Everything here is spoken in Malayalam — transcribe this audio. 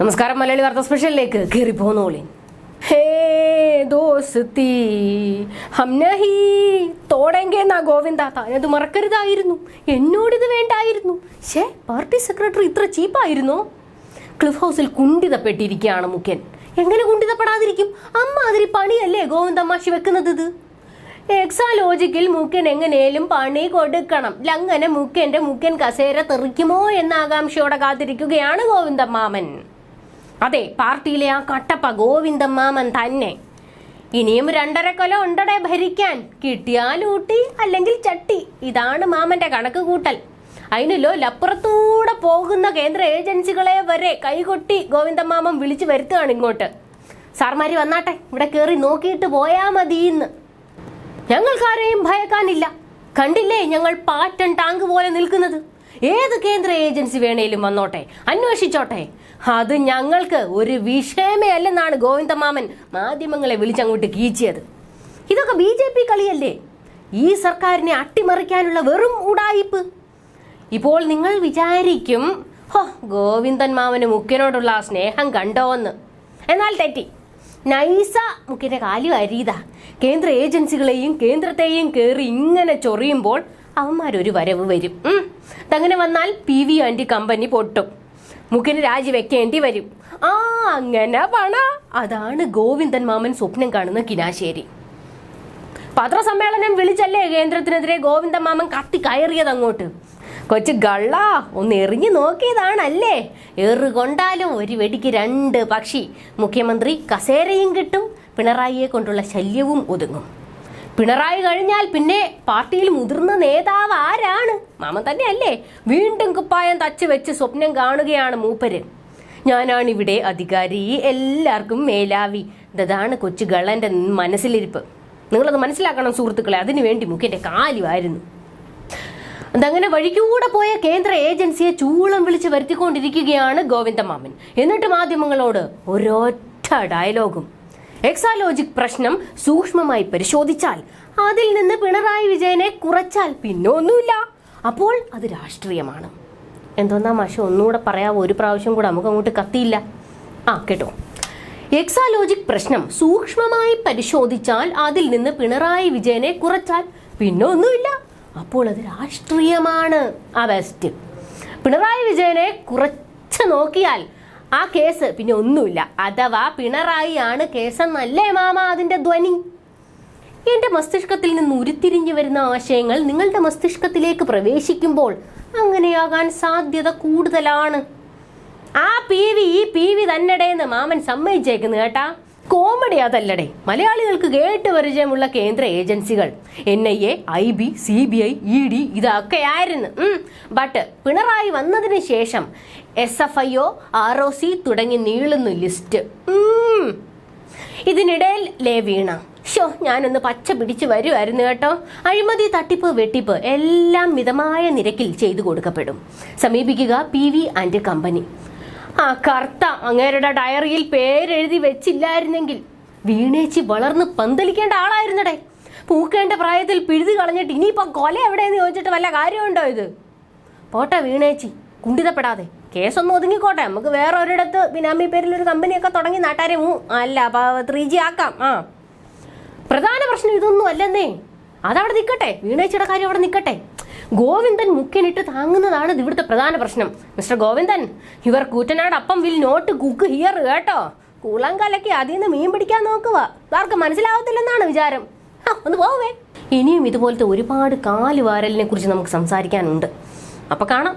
നമസ്കാരം മലയാളി വാർത്ത സ്പെഷ്യലിലേക്ക് കയറി പോന്നോളി. ഹേ ദോസ്തി ഹംനഹി എന്നോടിത് വേണ്ടായിരുന്നു. ഷേ പാർട്ടി സെക്രട്ടറി ഇത്ര ചീപ്പായിരുന്നു? ക്ലിഫ് ഹൗസിൽ കുണ്ടിതപ്പെട്ടിരിക്കുകയാണ് മുഖ്യൻ. എങ്ങനെ കുണ്ടിതപ്പെടാതിരിക്കും അമ്മാതിരി പണിയല്ലേ ഗോവിന്ദമാഷി വെക്കുന്നത് ഇത് എക്സാലോജിക്കിൽ മുക്കൻ എങ്ങനെയും പണി കൊടുക്കണം. ലങ്ങനെ മുക്കന്റെ മുക്കൻ കസേര തെറിക്കുമോ എന്ന ആകാംക്ഷയോടെ കാത്തിരിക്കുകയാണ് ഗോവിന്ദമാമൻ അതെ പാർട്ടിയിലെ ആ കട്ടപ്പ ഗോവിന്ദമാമൻ തന്നെ. ഇനിയും രണ്ടര കൊല ഉണ്ടടെ ഭരിക്കാൻ. കിട്ടിയാൽ ഊട്ടി അല്ലെങ്കിൽ ചട്ടി. ഇതാണ് മാമന്റെ കണക്ക് കൂട്ടൽ അതിനല്ലോ ലപ്പുറത്തൂടെ പോകുന്ന കേന്ദ്ര ഏജൻസികളെ വരെ കൈകൊട്ടി ഗോവിന്ദമാമൻ വിളിച്ചു വരുത്തുകയാണ് ഇങ്ങോട്ട്. സാർമാര് വന്നാട്ടെ ഇവിടെ കയറി നോക്കിയിട്ട് പോയാ മതിയെന്ന്. ഞങ്ങൾക്കാരെയും ഭയക്കാനില്ല. കണ്ടില്ലേ ഞങ്ങൾ പാറ്റൻ ടാങ്ക് പോലെ നിൽക്കുന്നത്? ഏത് കേന്ദ്ര ഏജൻസി വേണേലും വന്നോട്ടെ അന്വേഷിച്ചോട്ടെ. അത് ഞങ്ങൾക്ക് ഒരു വിഷയമേ അല്ലെന്നാണ് ഗോവിന്ദമാമൻ മാധ്യമങ്ങളെ വിളിച്ചങ്ങോട്ട് കീച്ചിയത്. ഇതൊക്കെ ബി ജെ പി കളിയല്ലേ? ഈ സർക്കാരിനെ അട്ടിമറിക്കാനുള്ള വെറും ഉടായിപ്പ്. ഇപ്പോൾ നിങ്ങൾ വിചാരിക്കും ഹോ ഗോവിന്ദൻ മാമന് മുക്കിനോടുള്ള ആ സ്നേഹം കണ്ടോ എന്ന് എന്നാൽ തെറ്റി. നൈസ മുക്കിന്റെ കാലു അരീത കേന്ദ്ര ഏജൻസികളെയും കേന്ദ്രത്തെയും കയറി ഇങ്ങനെ ചൊറിയുമ്പോൾ അവന്മാരൊരു വരവ് വരും. ഉം. അതങ്ങനെ വന്നാൽ പി വി ആൻഡി കമ്പനി പൊട്ടും. മുഖന് രാജിവെക്കേണ്ടി വരും. ആ അങ്ങനെ പണ. അതാണ് ഗോവിന്ദൻ മാമൻ സ്വപ്നം കാണുന്ന കിനാശേരി. പത്രസമ്മേളനം വിളിച്ചല്ലേ കേന്ദ്രത്തിനെതിരെ ഗോവിന്ദൻ മാമൻ കത്തി കയറിയത് അങ്ങോട്ട്? കൊച്ചു ഗള്ള ഒന്ന് എറിഞ്ഞു നോക്കിയതാണല്ലേ? എറുകൊണ്ടാലും ഒരു വെടിക്ക് രണ്ട് പക്ഷി. മുഖ്യമന്ത്രി കസേരയും കിട്ടും പിണറായിയെ കൊണ്ടുള്ള ശല്യവും ഒതുങ്ങും. പിണറായി കഴിഞ്ഞാൽ പിന്നെ പാർട്ടിയിൽ മുതിർന്ന നേതാവ് ആരാണ്? മാമൻ തന്നെയല്ലേ. വീണ്ടും കുപ്പായം തച്ച് വെച്ച് സ്വപ്നം കാണുകയാണ് മൂപ്പര്. ഞാനാണ് ഇവിടെ അധികാരി എല്ലാവർക്കും മേലാവി. ഇതാണ് കൊച്ചു ഗളന്റെ മനസ്സിലിരിപ്പ്. നിങ്ങളത് മനസ്സിലാക്കണം സുഹൃത്തുക്കളെ അതിനുവേണ്ടി മുഖ്യന്റെ കാലുമായിരുന്നു അതങ്ങനെ വഴിക്കൂടെ പോയ കേന്ദ്ര ഏജൻസിയെ ചൂളം വിളിച്ച് വരുത്തിക്കൊണ്ടിരിക്കുകയാണ് ഗോവിന്ദമാമൻ. എന്നിട്ട് മാധ്യമങ്ങളോട് ഒരൊറ്റ ഡയലോഗും എക്സാലോജിക് പ്രശ്നം സൂക്ഷ്മമായി പരിശോധിച്ചാൽ അതിൽ നിന്ന് പിണറായി വിജയനെ കുറച്ചാൽ പിന്നെ ഒന്നുമില്ല അപ്പോൾ അത് രാഷ്ട്രീയമാണ്. എന്തോന്നാ മാഷ ഒന്നുകൂടെ പറയാവോ? ഒരു പ്രാവശ്യം കൂടെ നമുക്ക് അങ്ങോട്ട് കത്തിയില്ല. ആ കേട്ടോ. എക്സാലോജിക് പ്രശ്നം സൂക്ഷ്മമായി പരിശോധിച്ചാൽ അതിൽ നിന്ന് പിണറായി വിജയനെ കുറച്ചാൽ പിന്നെ ഒന്നുമില്ല അപ്പോൾ അത് രാഷ്ട്രീയമാണ്. ആ ബെസ്റ്റ് പിണറായി വിജയനെ കുറച്ച് നോക്കിയാൽ ആ കേസ് പിന്നെ ഒന്നുമില്ല. അഥവാ പിണറായി ആണ് കേസെന്നല്ലേ മാമ അതിന്റെ ധ്വനി? എന്റെ മസ്തിഷ്കത്തിൽ നിന്ന് ഉരുത്തിരിഞ്ഞു വരുന്ന ആശയങ്ങൾ നിങ്ങളുടെ മസ്തിഷ്കത്തിലേക്ക് പ്രവേശിക്കുമ്പോൾ അങ്ങനെയാകാൻ സാധ്യത കൂടുതലാണ്. ആ പി വി ഈ പി വി തന്നെടേന്ന് മാമൻ സമ്മതിച്ചേക്കുന്നു കേട്ടാ. കോമഡി അതല്ലടേ. മലയാളികൾക്ക് കേട്ട് പരിചയമുള്ള കേന്ദ്ര ഏജൻസികൾ. N I A I B C B I E D ഇതൊക്കെ ആയിരുന്നു ബട്ട് പിണറായി വന്നതിന് ശേഷം S F I O R O C തുടങ്ങി നീളുന്നു ലിസ്റ്റ് ഇതിനിടയിൽ ലേ വീണ. ഷോ ഞാനൊന്ന് പച്ച പിടിച്ച് വരുമായിരുന്നു കേട്ടോ. അഴിമതി തട്ടിപ്പ് വെട്ടിപ്പ് എല്ലാം മിതമായ നിരക്കിൽ ചെയ്തു കൊടുക്കപ്പെടും. സമീപിക്കുക പി വി ആൻഡ് കമ്പനി ആ കർത്ത. അങ്ങേരുടെ ഡയറിയിൽ പേരെഴുതി വെച്ചില്ലായിരുന്നെങ്കിൽ വീണേച്ചി വളർന്ന് പന്തലിക്കേണ്ട ആളായിരുന്നടേ. പൂക്കേണ്ട പ്രായത്തിൽ പിഴുതി കളഞ്ഞിട്ട് ഇനിയിപ്പം കൊല എവിടെയെന്ന് ചോദിച്ചിട്ട് വല്ല കാര്യമുണ്ടോ ഇത്? പോട്ടെ വീണേച്ചി കുണ്ടിതപ്പെടാതെ കേസൊന്നും ഒതുങ്ങിക്കോട്ടെ. നമുക്ക് വേറെ ഒരിടത്ത് ബിനാമി പേരിൽ ഒരു കമ്പനിയൊക്കെ തുടങ്ങി നാട്ടാരെ മൂ അല്ല ത്രീ ജി ആക്കാം. ആ. പ്രധാന പ്രശ്നം ഇതൊന്നും അല്ലെന്നേ. അതവിടെ നിൽക്കട്ടെ വീണേച്ചിയുടെ കാര്യം അവിടെ നിൽക്കട്ടെ ഗോവിന്ദൻ മുക്കിനിട്ട് താങ്ങുന്നതാണ് ഇവിടുത്തെ പ്രധാന പ്രശ്നം. Mister Govindan your Koottanad appam will not cook here കേട്ടോ. കൂളം കലക്കി അതിൽ നിന്ന് മീൻ പിടിക്കാൻ നോക്കുക. ആർക്കും മനസ്സിലാവത്തില്ലെന്നാണ് വിചാരം. ഒന്ന് പോവേ. ഇനിയും ഇതുപോലത്തെ ഒരുപാട് കാലുവാരലിനെ കുറിച്ച് നമുക്ക് സംസാരിക്കാനുണ്ട്. അപ്പൊ കാണാം.